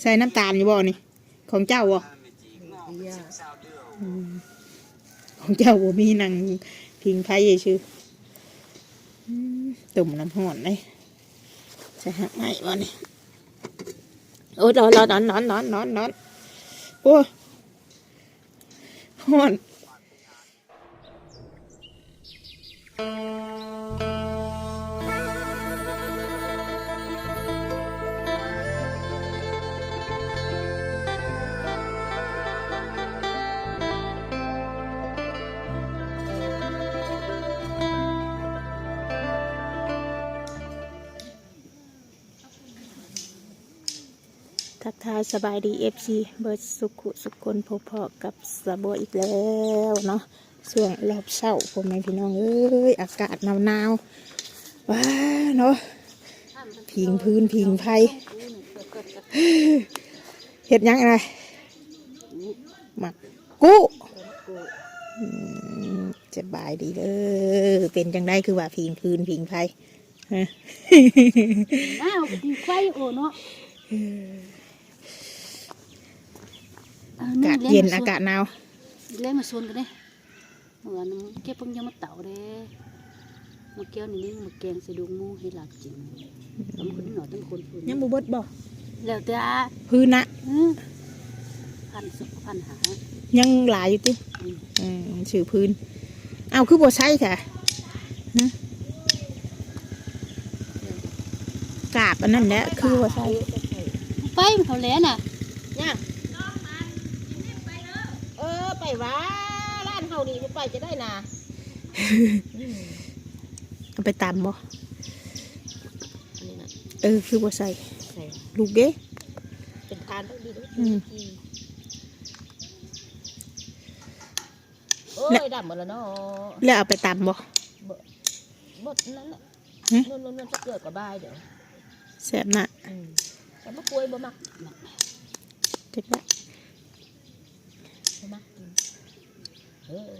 ใส่น้ำตาลอยู่บ่นี่ ของเจ้าบ่ยาอืมของเจ้าบ่มีหนังพิงไพ่ชื่ออืมตุ่มน้ำห่อนเลยใส่หักไหมบ่นี่โอ้ยร้อนร้อนร้อนร้อนร้อนร้อนร้อนโอ้ยห่อน ทักทายสบายดีเอฟซีเบิร์ดสุขุสุขคนพบพอกับสะบัวอีกแล้วเนาะช่วงรอบเช้าผมแม่พี่น้องเอ้ยอากาศหนาวหนาวว้าเนาะพิงพื้นพิงไฟเห็ดยังอะไรหมักกู้สบายดีเด้อเป็นจังได้คือว่าพิงพื้นพิงไฟฮะอ้าวดีไฟโอเนาะ อากาศเย็นอากาศหนาวเล่นมาชวนกันเด้เมื่อวานนเก็บเพิ่งยังมาเต่าเด้มาเกี้ยวนี่นี่มาแกงใส่ดวงหมูให้หลับจริงแล้วมันคนที่หน่อยต้องคนพื้นยังบูเบิดบ่แล้วแต่อะพื้นนะอืมพันสุขพันหา ยังหลายอยู่ติอืมอืมชื่อพื้น เอาคือบ่ใช่ค่ะฮะกาบอันนั้นแหละคือบ่ใช่ไปมันเขาแหล้น่ะ เนี่ยเออไป ว่าร้านเฮานี่ไปจะได้นะเอาไปตำบ่อันนี้นะเออคือบ่ใส่ใส่ลูกเด้เป็นทานต้องดีด้วยอืมโอ้ยดำหมดแล้วเนาะแล้วเอาไปตำบ่หมดนั้นแหละหึนุ่นนุ่นนุ่นจะเกิดกับบายเดี๋ยวแซ่บน่ะอืมแต่มะกล้วยบ่มักจักละบ่มักกิน เออ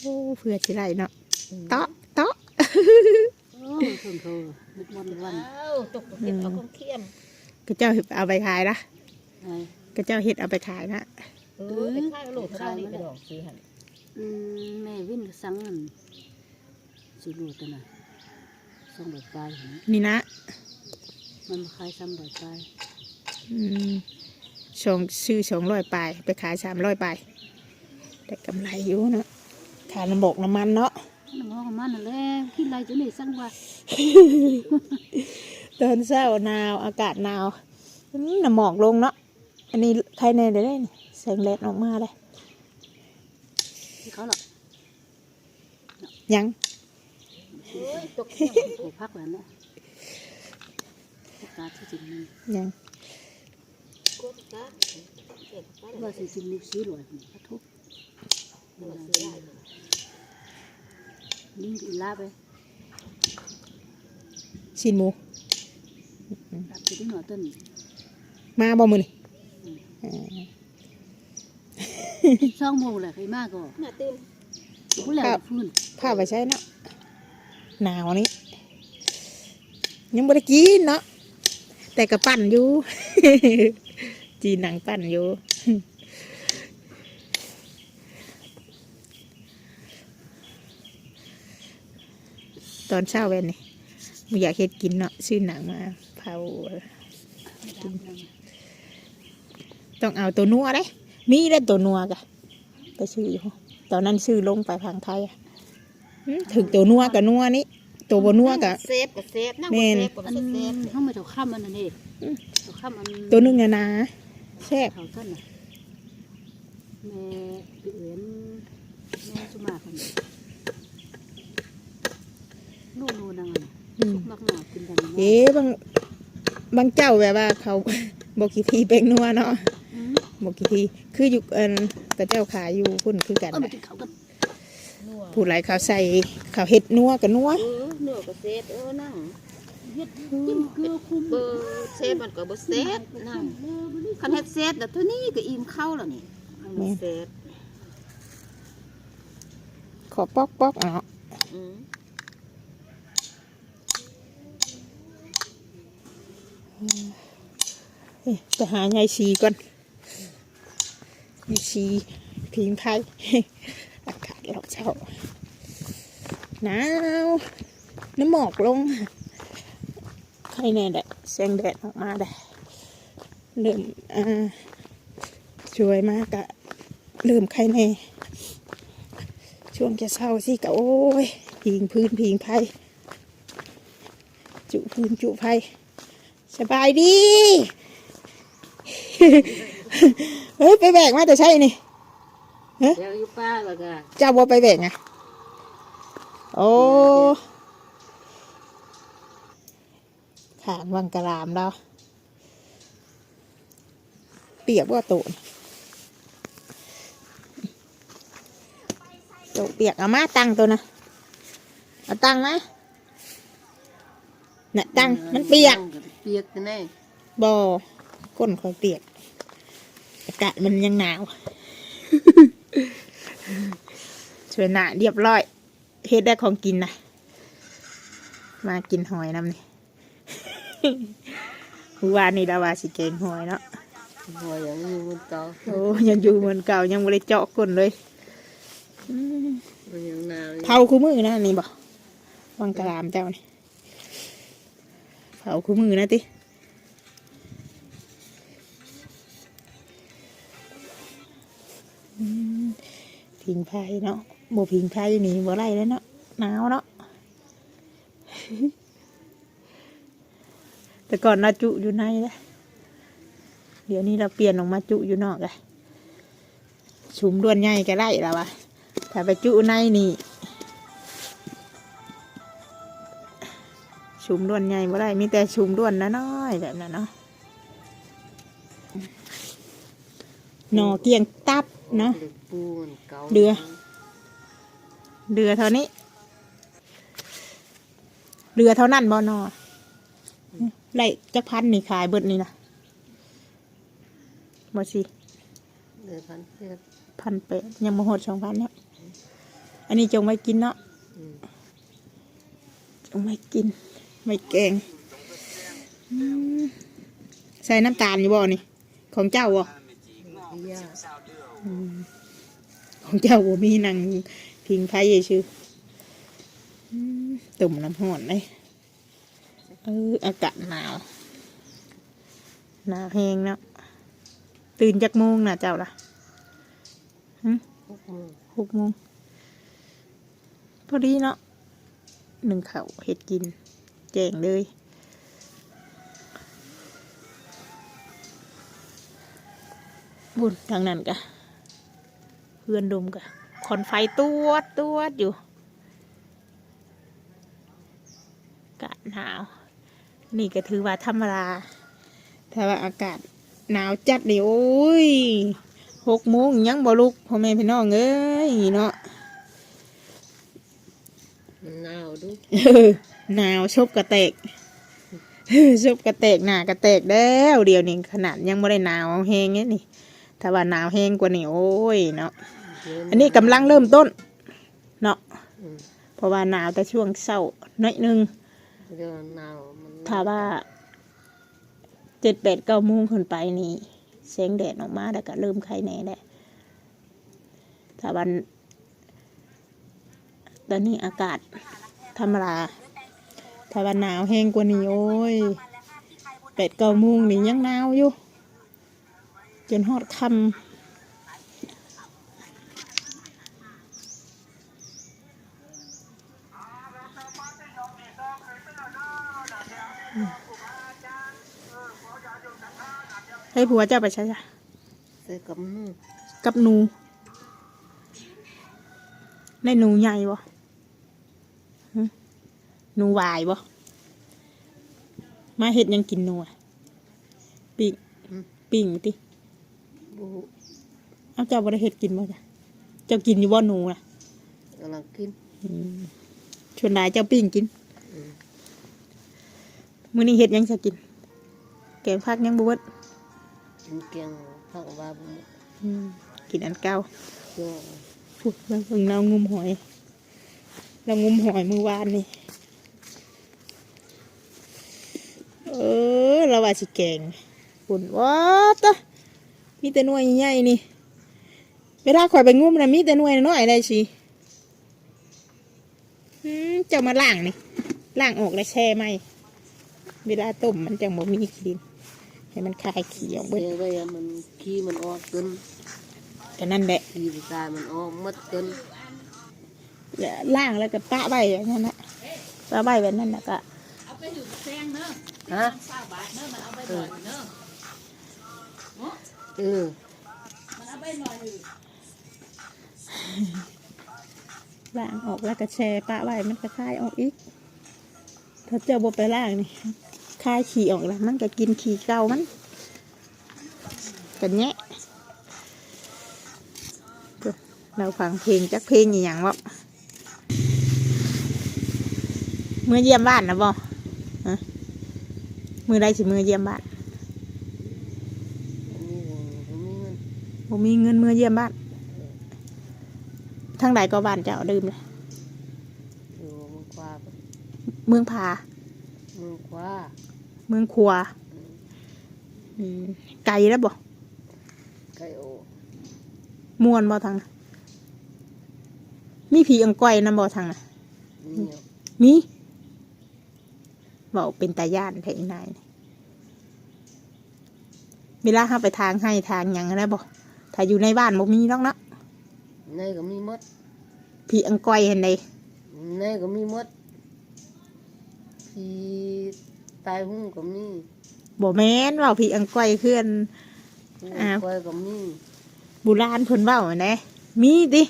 โอ้เพื่อสิได้เนาะอืมเตาะเตาะโอ้เพิ่งเขานึกวันวันอ้าวตกเก็บเอาของเคียมก็เจ้าเอาไปขายนะไอ้ก็เจ้าเฮ็ดเอาไปขายนะเออไปข้างโลกเท่านี้ไปดอกซื้อหันอืมแม่วินก็สั่งนั่นสิรูตัวน่ะสองใบปลายเห็นนี่นะมันมาขายซ้ำใบปลายอืม สองซื้อสองร้อยปลายไปขายสามร้อยปลายได้กำไรอยู่เนาะขาน้ำบกน้ำมันเนาะน้ำมันของมันนั่นแหละที่ไรจะนี่สั่งว่าตอนเช้าหนาวอากาศหนาวอืมน้ำหมอกลงเนาะอันนี้ใครในเดี๋ยวได้นี่แสงแดดออกมาเลยที่เขาหรอกยังเอ้ยตกเคียมปลูกพักแล้วนะโอกาสที่จริงมันยัง กดซะเก็บซะ ว่าสิจริงลูกซีหลวยพระทุกเดี๋ยวซื้อได้นิ่งอีลาไปชินหมูรับไปที่หน่อต้นมาบ่มือนี่ช่องโมงแหละใครมากก็น่าตื่นผู้แล้วฟื้นผ้าไปใช้เนาะหนาวนี้ยังบ่ได้กินเนาะแต่ก็ปั่นอยู่ จีนหนังปั่นอยู่ตอนเช้าเว้นนี่ไม่อยากเฮ็ดกินเนาะซื้อหนังมาเผาต้องเอาตัวนัวเด้มีได้ตัวนัวกะไปซื้ออยู่ตอนนั้นซื้อลงไปทางไทยอะหึถึงตัวนัวกับนัวนี่ตัวบนัวกับเซฟกับเซฟนั่งแม่บ่นเซฟกับอันบ่เซฟเขาไม่ถูกข้ามมันนั่นเองถูกข้ามอันตัวนึงเนี่ยนะ แซ่บเขาต้นน่ะแม่พี่เอ๋นแม่สุมาคนลูกนูนังอะอืมมักหนากินดังเอ๊ะบางบางเจ้าแบบว่าเขา บอกกี่ทีเป็นนัวเนาะบอกกี่ทีคืออยู่เอินกระเจ้าขายอยู่พุ่นคือกันเออมาน่ะกินเขากันนัวผู้ไรเขาใส่เขาเห็ดนัวกับนัวเออเนื้อกับเซฟเออนั่ง เฮ็ดจิ้มเกลือคุมเบอร์เซฟมันก็บ่เซฟนั่งคันเฮ็ดเซฟแต่ตัวนี้ก็อิ่มเข้าแล้วนี่มันบ่เซฟขอปอกปอกเอาอืมเอ้ยไปหายายชีก่อนยายชีพิงไพ่อากาศเราเช้าหนาวน้ำหมอกลง ใครแน่แดดแสงแดดออกมาได้เริ่มอ่าช่วยมากอะเริ่มใครแน่ช่วงจะเศร้าสิกะโอ้ยพิงพื้นพิงไพ่จุพื้นจุไพ่สบายดีเฮ้ยไปแบกมาแต่ใช่นี่เดี๋ยวอยู่ป้าแล้วก็เจ้าบัวไปแบกไงโอ้ ขางวังกะลามเราเปียกว่าโตนโตเปียกเอามาตั้งตัวนะเอาตั้งไหมน่ะตั้งมันเปียก เปียกแน่บอก้นคอยเปียก อากาศมันยังหนาวช่วยหนาเรียบร้อยเฮ็ดได้ของกินนะมากินหอยน้ำนี่ เมื่อวานนี่ดาวาสิเกงหอยเนาะหัวอย่างนี้มันเก่าโอ้ยังอยู่เหมือนเก่ายังไม่ได้เจาะก้นเลยอืมมันยังหนาวอยู่เผาคู่มือนะนี่บอกวังกะลามเจ้านี่เผาคู่มือนะติอืมพิงไพ่เนาะโบพิงไพ่นี่บ่ไรแล้วเนาะหนาวเนาะ แต่ก่อนเราจุอยู่ในเลยเดี๋ยวนี้เราเปลี่ยนออกมาจุอยู่นอกเลยชุมด้วนใหญ่ก็ได้แล้ววะถ้าไปจุในนี่ชุมด้วนใหญ่บ่ได้มีแต่ชุมด้วนน้อยแบบนั้นเนาะหน่อเกียงตับเนาะเดือเรือเท่านี้เรือเท่านั้นบ่นอ ไล่จักพันนี่ขายเบิดนี่นะบ่สิเดือพันเปียกพันแปดยังบ่หดสองพันเนี่ยอันนี้จงไว้กินเนาะอืมจงไว้กินไม่แกงอืมใส่น้ำตาลอยู่บ่นี่ ของเจ้าบ่ยาของเจ้าบ่มีหนังพิงไพ่ชื่ออืมตุ่มน้ำห้อนเลย เอออากาศหนาวหนาวแห้งเนาะตื่นจากโมงนะเจ้าล่ะหึพวกมือหกโมงพอดีเนาะหนึ่งเขาวเห็ดกิน แจงเลยบุญทางนั้นกะเพื่อนดมกะคอนไฟตัวดตัวดอยู่อากาศหนาว นี่ก็ถือว่าธรรมดาถ้าว่าอากาศหนาวจัดนี่โอ้ยหกโมงยังบ่ลุกพ่อแม่พี่น้องเอ้ยเนาะมันหนาวดูเออหนาวชบกระเตกชบกระเตกหนากระเตกแล้วเดียวนี่ขนาดยังไม่ได้หนาวแห้งเนี่ยนี่ถ้าว่าหนาวแห้งกว่านี้โอ้ยเนาะเดี๋ยวอันนี้กำลังเริ่มต้น เนาะอืมเพราะว่าหนาวแต่ช่วงเช้าน้อยหนึงเดี๋ยวหนาวมัน ถ้าว่าเจ็ดแปดเก้าโมงขึ้นไปนี่แสงแดดออกมาแล้วก็เริ่มไข้แหน่แหละถ้าวัน ตอนนี้อากาศธรรมดาถ้าวันหนาวแห้งกว่านี้โอ้ยแปดเก้าโมงนี่ยังหนาวอยู่จนฮอดคำ ให้ผัวเจ้าไปใช่จ้ะใส่กับมือกับหนูในหนูใหญ่บ่หึหนูวายบ่มาเห็ดหยังกินหนูอะปิ้งปิ้งติบูเอาเจ้าบ่ได้เห็ดกินบ่จ้ะเจ้ากินอยู่บ่หนูน่ะกำลังกินอืมชวนนายเจ้าปิ้งกินอื มมื้อนี้เห็ดหยังจะกิน แกงผักยังบ่เบิดกินเกียงผักว่าบุอืมกินอันเก่าเจ้าพูดเบิ่งเบิ่งเรางุมหอย เรางุมหอยมื้อวานนี่เออเราว่าสิแกงปุ่นว้าตะมีแต่หน่วยใหญ่ๆนี่เวลาข่อยไปงุ้มนะมีแต่หน่วยน้อยๆได้สิอืมเจะมาล่างนี่ล่างออกแล้วแช่ไหม เวลาต้มมันจังบ่มีกลิ่นให้มันคลายขี้ออกเบเบิดยอะมันขี้มันออกจนก็นั่นแหละขี้ผู้ชายมันออกหมดจนแล้วล่างแล้วก็ปะใบอย่างนั้นนะปะใบแบบนั้นนะก็ฮะเออเออล่างออกแล้วก็แช่ปะใบมันก็คลายออกอีกถ้าเจอบไปล่างนี่ คายขี้ออกแล้วมันก็กินขี้เก่ามันกันแยะเราฟังเพลงจักเพลงอย่างวะมือเยี่ยมบ้านนะบ่ฮะมือใดสิมือเยี่ยมบ้านผมมีเงินมือเยี่ยมบ้านทางใดก็บ้านเจ้าดื่มเลยเมืองกว่าเมืองผา เมืองกว่าเมืองครัวอืมไกลแล้วบ่ไก่โอมวนบ่ทางน่ะมีผีอังก้อยนำบ่ทางน่ะนี่เอามีบอกเป็นตาย่านแท้อีนายนี่เวลาห้าไปทางให้ทางหยังนะบอกถ้าอยู่ในบ้านบ่มีน้องเนาะในก็มีหมดผีอังก้อยเห็นไดในก็มีหมดพี่ ตายหุ่งก็มีบ่แม่นเว่าผีอังก้อยเพื่อนผู้อ้าวคอยก็มีโบุราณเพิ่นเว้าแหนะมีติ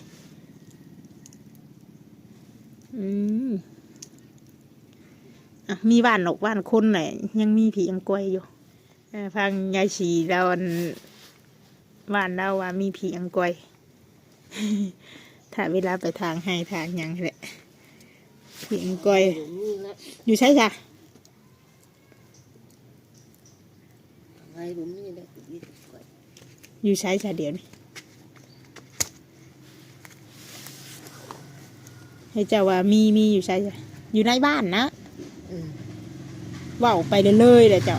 อืมอะมีบ้านนกบ้านคนไหนยังมีผีอังก้อยอยู่เอ่อฟังยายฉีเราอันบ้านเราว่ามีผีอังก้อยถ้าเวลาไปทางให้ทางหยังแหละผีอังก้อยเดี๋ยวมีแล้วอยู่ใช่จ้ะ ไงผมมีแล้วยี่สิบกว่าอยู่ใช้จ้ะเดี๋ยวนี้ให้เจ้าว่ามีมีอยู่ใช่จ้ะอยู่ในบ้านนะเออเว่าไปเลยเลยๆเลยเจ้า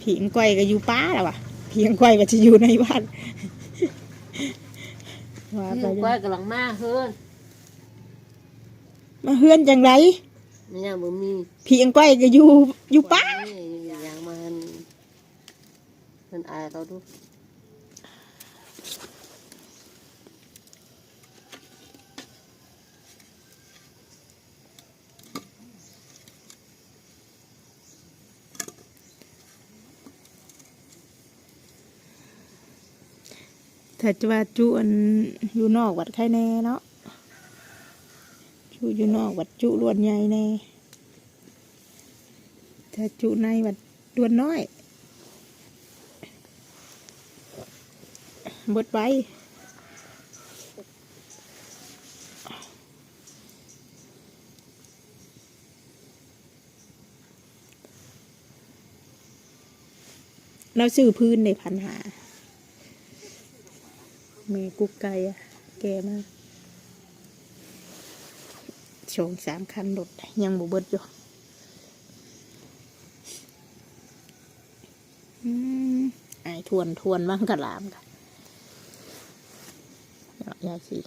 ผีอังก้อยก็อยู่ป้าแล้ววะผีอังก้อยก็จะอยู่ในบ้านว่าไปพี่เลยก้อยกำลังมาเฮือนมาเฮือนจังไร ไม่ยบ่มีผีอังก้อยก็อยู่อยู่ป้านี่ยังมาหันเห็นอายเขาดูถ้าจะว่าจุอันอยู่นอกวัดใครแน่เนาะ จุอยู่นอกวัดจุลวนใหญ่แน่ถ้าจุในวัดลวนน้อยบดไปเราซื้อพื้นในพันหาแม่กุ๊กไก่อะแกมาก ชงสามคันรถยังบ่เบิดอยู่อไอายทวนทวนบ้างกระลามค่ะเนยาสี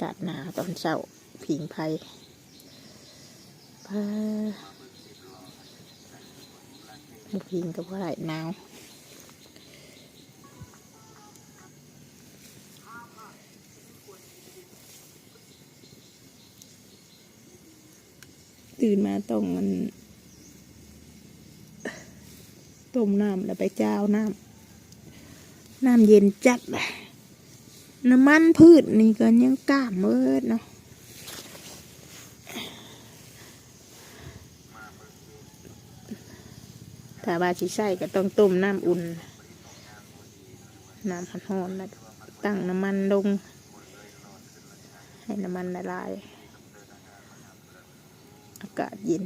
กาดหนาตอนเช้าผิงไผ่พิงกับว่าไรหนาว ตื่นมาต้องมันต้มน้ำแล้วไปเจ้าน้ำน้ำเย็นจัดเลยน้ำมันพืชนี่ก็ยังกล้ามเมิดเนาะถ้าบาชิใส่ก็ต้องต้มน้ำอุ่น น้ำร้อนๆแล้วตั้งน้ำมันลง ให้น้ำมันละลาย กาศเย็น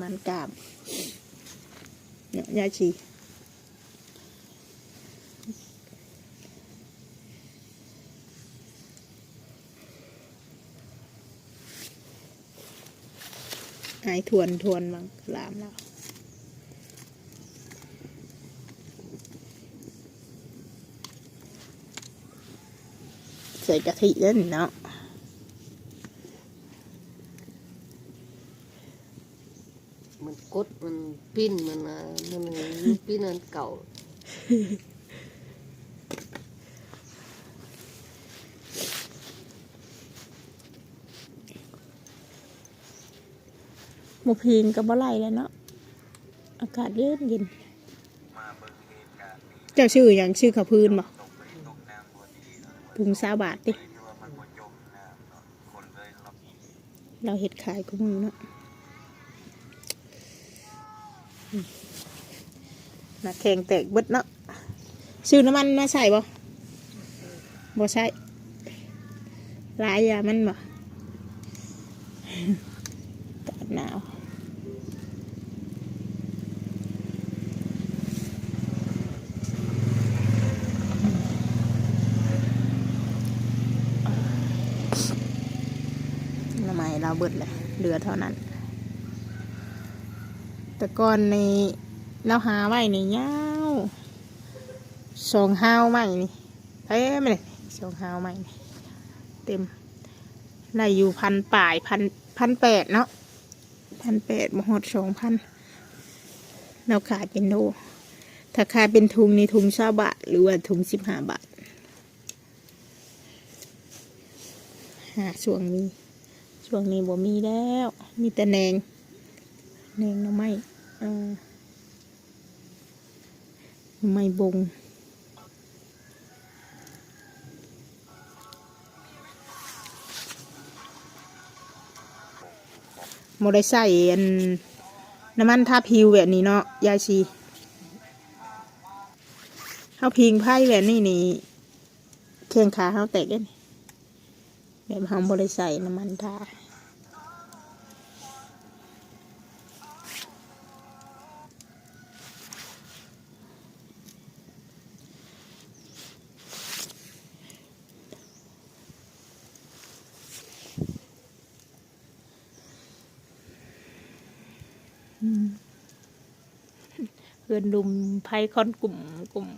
มันกล้ามเนี่ยยาชีหายทวนทวนมังลามแล้วใส่กะทิเล่นเนาะ มัน กดมันปิ้นมันอะมันปิ้นอันเก่าหมูพิงกับบ่ไหลแล้วเนาะอากาศเย็นเย็นเจ้าชื่ออย่างชื่อขาวพื้นบ่ถุงสาบาทดิเราเห็ดขายกุ้งเนาะ นักแข่งแตกเบิดเนาะซื้อน้ำมันมาใส่บ่บ่ใช่หลายอยามันบ่อากาศหนาวทำไมเราเบิดเลยเหลือเท่านั้น แต่ก่อนในเราหาไว้ในยาวสองห้าวใหม่นี่เอ้ไม่เลยสองห้าวใหม่นี่เต็มได้อยู่พันป่ายพันพันแปดเนาะพันแปดมหดสองพันเราขายเป็นโลถ้าขายเป็นทุงในทุงชาบาท หรือว่าทุงสิบห้าบาทหาช่วงนี้ช่วงนี้บ่มีแล้ว มีแต่แนง แหนงหน่อไม้อ่อหน่อไม้บงโมได้ใส่อันน้ำมันทาผิวแบบนี้เนาะยายชีเขาพิงไพ่แบบนี้นี่แข้งขาเขาแตกได้นี่แบบเขาโมได้ใส่น้ำมันทา เพื่อนดุมไพ่คอนกลุ่มกลุ่ม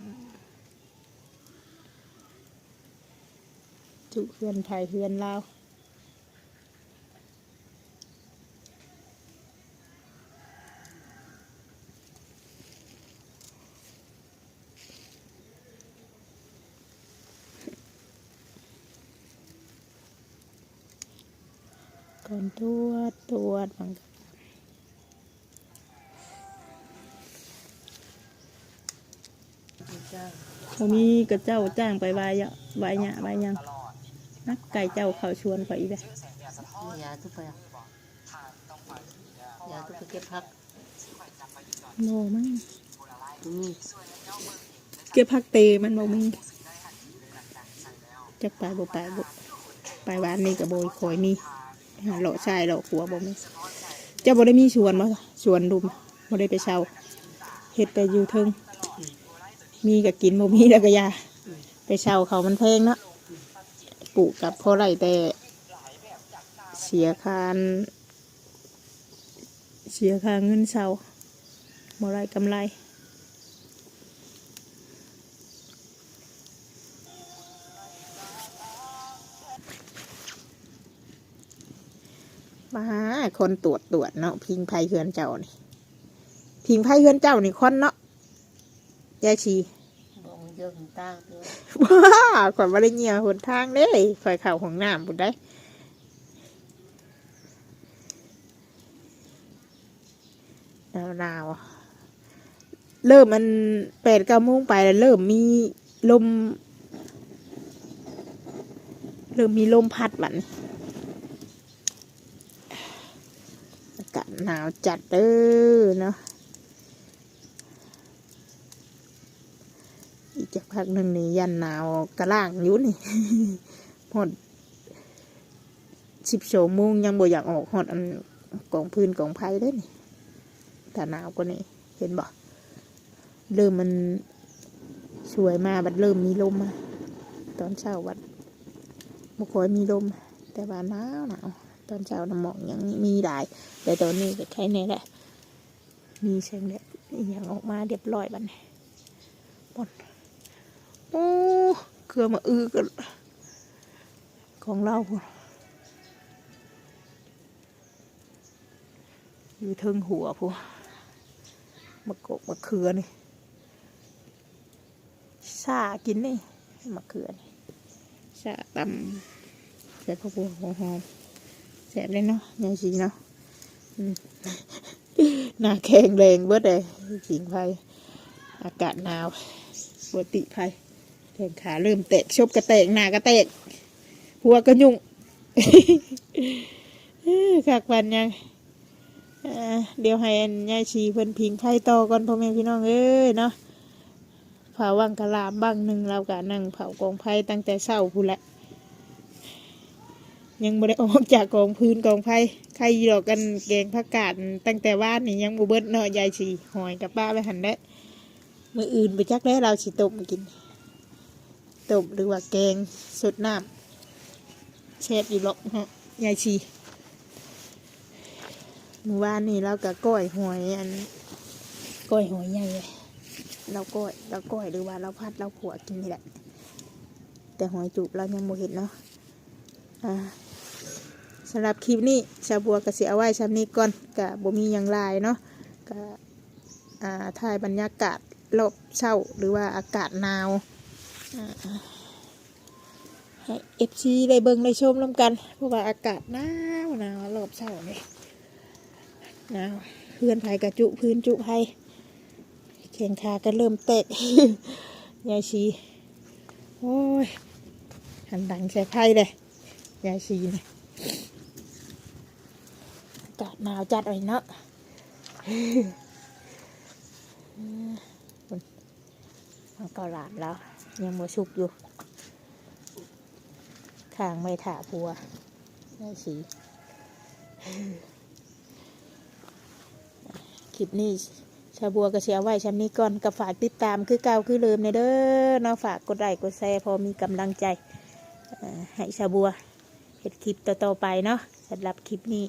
จุเพื่อนไทยเพื่อนลาว ก่อนตรวจตรวจบาง บ่มีกระเจ้าจ้างไปวายอะวายหยะวายหยังนักไก่เจ้าเขาชวนไปอีกเลยยาทุกไปอะยาทุกไปเก็บพักโนมั้งตรงนี้เก็บพักเตมันบ่มีจักไปบ่ไปบ่ไปบ้านนี้กับโบยคอยมีหาเลาะชายเลาะขัวบ่มีเจ้าบ่ได้มีชวนมาชวนดุมบ่ได้ไปเช่าเฮ็ดไปอยู่เทิง มีก็กินบ่มีแล้วก็ยาไปเช่าเขามันแพงเนาะปลูกกับพอไรแต่เสียคานเสียค่าเงินเช่าบ่ไรกำไรมาคนตรวจตรวจเนาะพิงไพ่เฮือนเจ้านี่พิงไพ่เฮือนเจ้านี่คนเนาะ ยายชีบอกมันเยอะมันตั้งเยอะว้าข่อยมาได้เงียหนทางเด้ข่อยเข่าของน้ำบุดได้หนาวหนาวๆเริ่มมันแปดเก้าโมงไปแล้วเริ่มมีลม เริ่มมีลมพัดบัดนอากาศหนาวจัดเด้อเนาะ อีกจากพักหนึ่งนี่ยันหนาวกระล่างอยู่นี่หอดสิบโมงยังบ่อยากออกหอดอันกองพื้นกองไผ่ได้นี่ถ้าหนาวกว่านี้เห็นบ่เริ่มมันสวยมาบัดเริ่มมีลมมาตอนเช้าวัดบ่ค่อยมีลม แต่ว่าหนาวหนาวตอนเช้าน้ำหมอกยังมีหลาย แต่ตอนนี้ก็แค่นี้แหละ มีเชิงแดดอย่างออกมาเรียบร้อยบัดนหมด โอ้เกลือมาอือกันของเราอยู่เทิงหัวพูมะกกมะเขือนี่ซากินนี่มะเขือนี่ซาตำใส่ข้าวโพดหอมแซ่บเลยเนาะยายสีเนาะหน้าแข็งแรงเบิดเลยสิงไฟอากาศหนาวปวดติไฟ แขนขาเริ่มแตกชบกระแตกหน้ากระแตกหัวกระยุ่งเอ้อคักวันยังเดี๋ยวให้อันยายชีเพิ่นพิงไฟต่อก่อนพ่อแม่พี่น้องเอ้ยเนาะเผาวังกะลามบ้างหนึ่งเรากะนั่งเผากองไฟตั้งแต่เช้าพูละยังไม่ได้ออกจากกองพื้นกองไฟใครหยอกกันแกงผักกาดตั้งแต่ว่านนี่ยังบูเบิดเนาะยายชีหอยกับป้าไปหันได้มืออื่นไปจักได้เราสิต้มกิน ต้มหรือว่าแกงสดน้ำแช่อยู่หรอกเนาะยายชีเมื่อวานนี่เราก็ก้อยหอยอันก้อยหอยใหญ่เลยเราก้อยเราก้อยหรือว่าเราพัดเราขัวกินนี่แหละ แต่หอยจุบเรายังโมเห็นเนาะอ่าสำหรับคลิปนี้ชาวบัวก็เสียไว้ชำนี้ก่อนกับบ่มีอย่างไรเนาะก็อ่าถ่ายบรรยากาศรอบเช้าหรือว่าอากาศหนาว ให้เอฟซีได้เบิ่งได้ชมน้ำกัน เพราะว่าอากาศหนาวหนาวรอบเช้านี่หนาวเพื่อนไผกระจุพื้นจุไผแข่งขาก็เริ่มแตกยายชีโอ้ยหันดังใส่ไพ่เลยยายชีนะอากาศหนาวจัดเลยเนาะมันก็หลามแล้ว ยังมัชุกอยู่ข้างไม่ถาพัวยายชีคลิปนี้ชาบัวก็เชียไว้ชั้นนี้ก่อนก็ฝากติดตามคือเก่าคือเดิมในเด้อเนาะฝากกดไลค์กดแชร์พอมีกำลังใจให้ชาบัวเห็ดคลิปต่อๆไปเนาะสำหรับคลิปนี้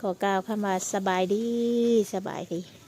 ขอกล่าวคำว่าสบายดีสบายดี